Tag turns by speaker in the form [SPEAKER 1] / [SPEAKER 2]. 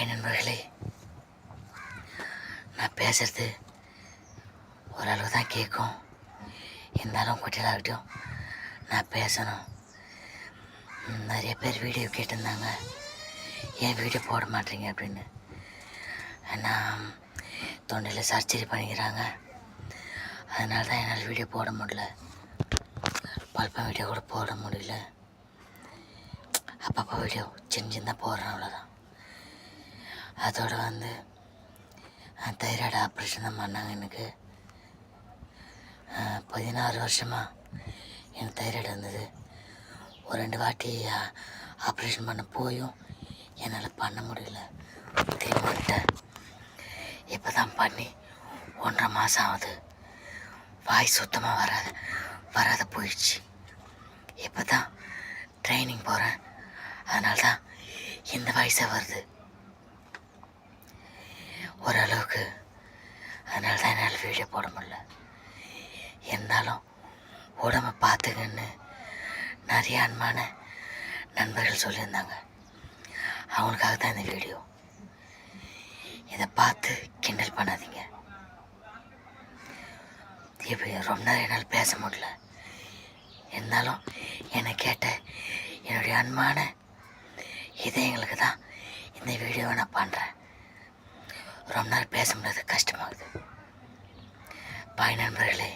[SPEAKER 1] Hi நண்பர்களே நான் பேசுகிறது ஓரளவு தான் கேட்கும். இருந்தாலும் குட்டிலாகட்டும் நான் பேசணும். நிறைய பேர் வீடியோ கேட்டிருந்தாங்க. ஏன் வீடியோ போட மாட்டீங்க அப்படின்னு. நான் தொண்டையில் சர்ஜரி பண்ணிக்கிறாங்க. அதனால தான் என்னால் வீடியோ போட முடியல. பல்பம் வீடியோ கூட போட முடியல. அப்பப்போ வீடியோ சின்ன சின்ன போடுறேன் அவ்வளோதான் அதோட வந்து தைராய்டு ஆப்ரேஷன் தான் பண்ணாங்க எனக்கு. பதினாறு வருஷமாக எனக்கு தைராய்டு இருந்தது. ஒரு ரெண்டு வாட்டி ஆப்ரேஷன் பண்ண போயும் என்னால் பண்ண முடியல. தீர்மானிட்டேன். இப்போ தான் பண்ணி ஒன்றரை மாதம் ஆகுது. வாய் சுத்தமாக வராத வராத போயிடுச்சு. இப்போ தான் ட்ரைனிங் போகிறேன் அதனால தான் இந்த வயசே வருது. அதனால தான் என்னால் வீடியோ போட முடில இருந்தாலும் உடம்பை பார்த்துக்கன்னு நிறைய அன்பான நண்பர்கள் சொல்லியிருந்தாங்க. அவங்களுக்காக தான் இந்த வீடியோ இதை பார்த்து கிண்டல் பண்ணாதீங்க. இப்போ ரொம்ப நேரம் என்னால் பேச முடியல. இருந்தாலும் என்னை கேட்ட என்னுடைய அன்பான இதயங்களுக்கு தான் இந்த வீடியோவை நான் பண்ணுறேன் ரொம்ப நேரம் பேச முடியாது கஷ்டமாகுது. பாய் நண்பர்களே